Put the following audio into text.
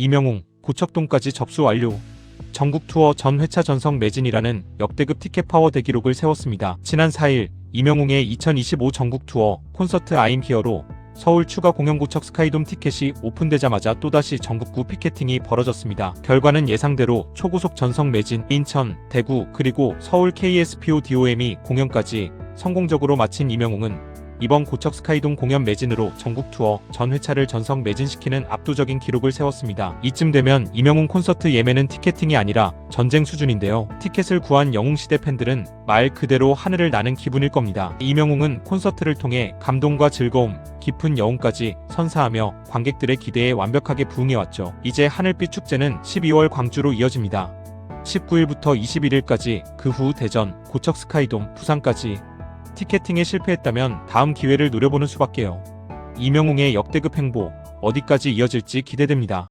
이명웅, 고척동까지 접수 완료. 전국 투어 전 회차 전성 매진이라는 역대급 티켓 파워 대기록을 세웠습니다. 지난 4일 이명웅의 2025 전국 투어 콘서트 아임 히어로 서울 추가 공연 고척 스카이돔 티켓이 오픈되자마자 또다시 전국구 피켓팅이 벌어졌습니다. 결과는 예상대로 초고속 전성 매진, 인천, 대구, 그리고 서울 KSPO DOM이 공연까지 성공적으로 마친 이명웅은 이번 고척 스카이돔 공연 매진으로 전국 투어 전 회차를 전성 매진시키는 압도적인 기록을 세웠습니다. 이쯤 되면 이명웅 콘서트 예매는 티켓팅이 아니라 전쟁 수준인데요. 티켓을 구한 영웅시대 팬들은 말 그대로 하늘을 나는 기분일 겁니다. 이명웅은 콘서트를 통해 감동과 즐거움, 깊은 여운까지 선사하며 관객들의 기대에 완벽하게 부응해왔죠. 이제 하늘빛 축제는 12월 광주로 이어집니다. 19일부터 21일까지 그 후 대전, 고척 스카이돔, 부산까지 티켓팅에 실패했다면 다음 기회를 노려보는 수밖에요. 이명웅의 역대급 행보 어디까지 이어질지 기대됩니다.